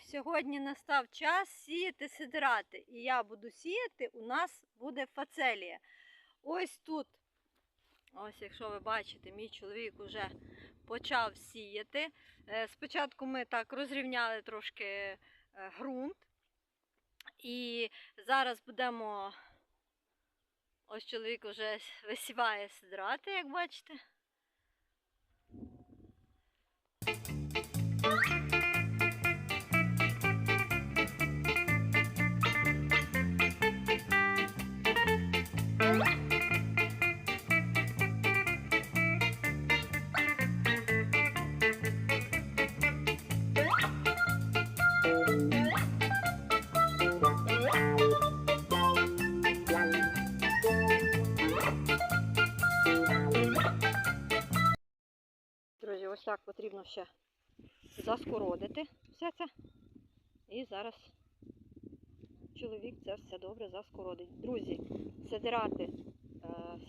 Сьогодні настав час сіяти сидирати. І я буду сіяти, у нас буде фацелія. Ось тут, ось якщо ви бачите, мій чоловік вже почав сіяти. Е, Спочатку ми так розрівняли трошки е, ґрунт. І зараз будемо. Ось чоловік вже висіває сидрати, як бачите. Ось так потрібно ще заскородити все це. І зараз чоловік це все добре заскородить. Друзі, сидирати, е,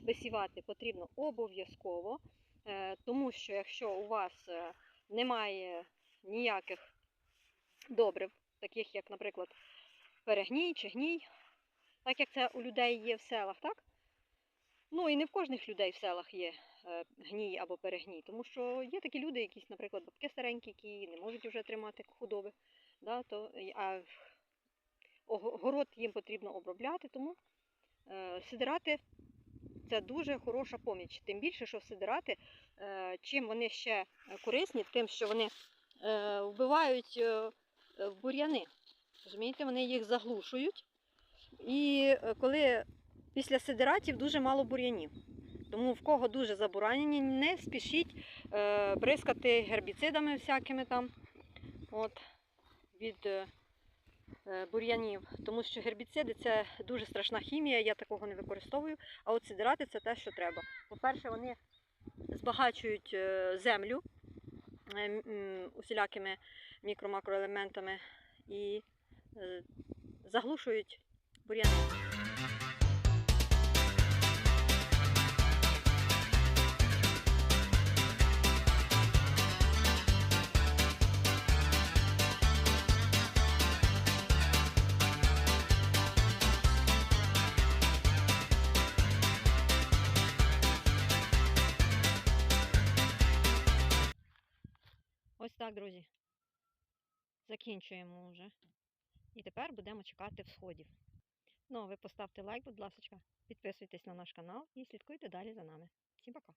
висівати потрібно обов'язково, е, тому що якщо у вас е, немає ніяких добрив, таких як, наприклад, перегній чи гній, так як це у людей є в селах, так? Ну і не в кожних людей в селах є е, гній або перегній, тому що є такі люди, якісь, наприклад, бабки старенькі, які не можуть вже тримати худоби, да, то, а ого- город їм потрібно обробляти, тому е, сидирати це дуже хороша поміч. Тим більше, що сидирати, е, чим вони ще корисні, тим, що вони вбивають бур'яни. Розумієте, вони їх заглушують. І коли після сидиратів дуже мало бур'янів. Тому в кого дуже забуранені, не спішіть е, бризкати гербіцидами всякими там от, від е, е, бур'янів. Тому що гербіциди це дуже страшна хімія, я такого не використовую. А от сидирати це те, що треба. По-перше, вони збагачують е, землю е, м, усілякими мікро-макроелементами і е, заглушують бур'яни. Ось так, друзі. Закінчуємо вже. І тепер будемо чекати всходів. Ну, а ви поставте лайк, будь ласка, підписуйтесь на наш канал і слідкуйте далі за нами. Всім пока!